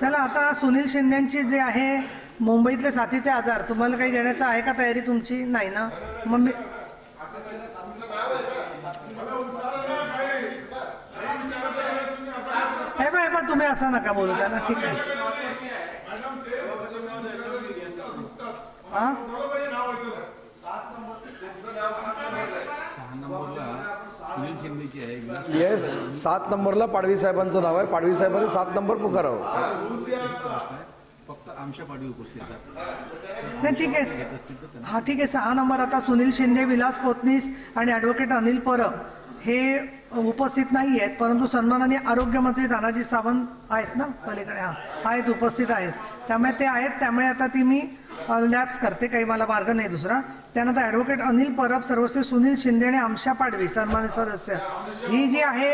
चला आता सुनील शिंदेची जे आहे मुंबईतले साथीचे आजार तुम्हाला काही घेण्याचं आहे का तयारी तुमची? नाही ना? मग मी हे बा हे तुम्ही असं नका बोलू त्यांना ठीक आहे. हां सहा नंबरला सुनील शिंदेची आहे विलास ये सात नंबरला पाडवी साहेबांचं नाव आहे. पाडवी साहेबांनी सात नंबर पुकारावं आहे. फक्त आमच्या पाठी उपस्थित आहेत नाही ठीक आहे. हा ठीक आहे. सहा नंबर. आता सुनील शिंदे विलास पोतनीस आणि ॲडव्होकेट अनिल परब हे उपस्थित नाही आहेत परंतु सन्माननीय आरोग्यमंत्री तानाजी सावंत आहेत ना पलीकडे. हा आहेत उपस्थित आहेत. त्यामुळे ते आहेत. त्यामुळे आता ती मी लॅब्स करते काही मला मार्ग नाही दुसरा. त्यानंतर ॲडव्होकेट अनिल परब सर्वश्री सुनील शिंदे आणि आमशा पाडवी सन्मानित सदस्य. ही जी आहे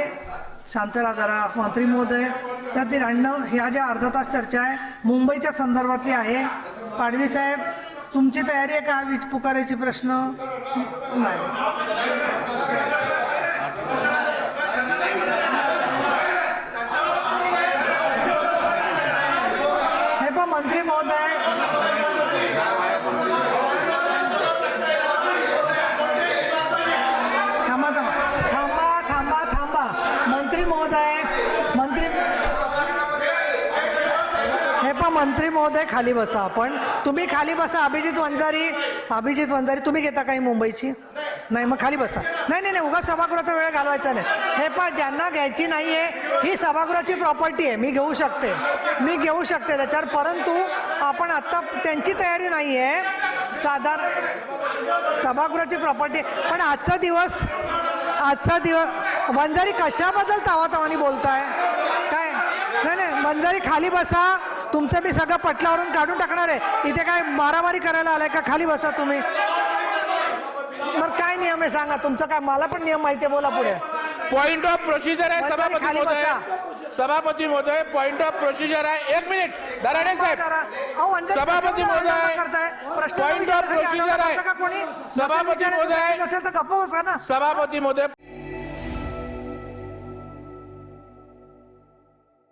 शांतरा जरा मंत्री महोदय त्या त्र्याण्णव ह्या ज्या अर्धा तास चर्चा आहे मुंबईच्या संदर्भातली आहे. पाडवी साहेब तुमची तयारी आहे का वीज पुकारायची प्रश्न? नाही. हे पण मंत्री महोदय महोदय मंत्री हे पण मंत्री महोदय खाली बसा आपण. तुम्ही खाली बसा अभिजित वंजारी अभिजित वंजारी तुम्ही घेता काही मुंबईची? नाही मग खाली बसा. नाही नाही नाही उगा सभागृहाचा वेळ घालवायचा नाही. हे पण ज्यांना घ्यायची नाही आहे ही सभागृहाची प्रॉपर्टी आहे. मी घेऊ शकते. मी घेऊ शकते त्याच्यावर परंतु आपण आत्ता त्यांची तयारी नाही आहे साधारण सभागृहाची प्रॉपर्टी पण आजचा दिवस आजचा दिवस वंजारी कशाबद्दल तावातावानी बोलताय? काय? नाही नाही वंजारी खाली बसा. तुमचं मी सगळं पटलावरून काढून टाकणार आहे. इथे काय मारामारी करायला आलाय का? खाली बसा तुम्ही. बरं काय नियम आहे सांगा? तुमचं काय? मला पण नियम माहिती आहे. बोला पुढे. पॉइंट ऑफ प्रोसिजर आहे सभापती खाली महोदय. सभापती महोदय पॉइंट ऑफ प्रोसिजर आहे. एक मिनिट दराडे साहेब. सभापती महोदय, विचारण्यासाठी procedure आंदोलन आहे. करतं का कोणी? सभापती महोदय. सभापती महोदय.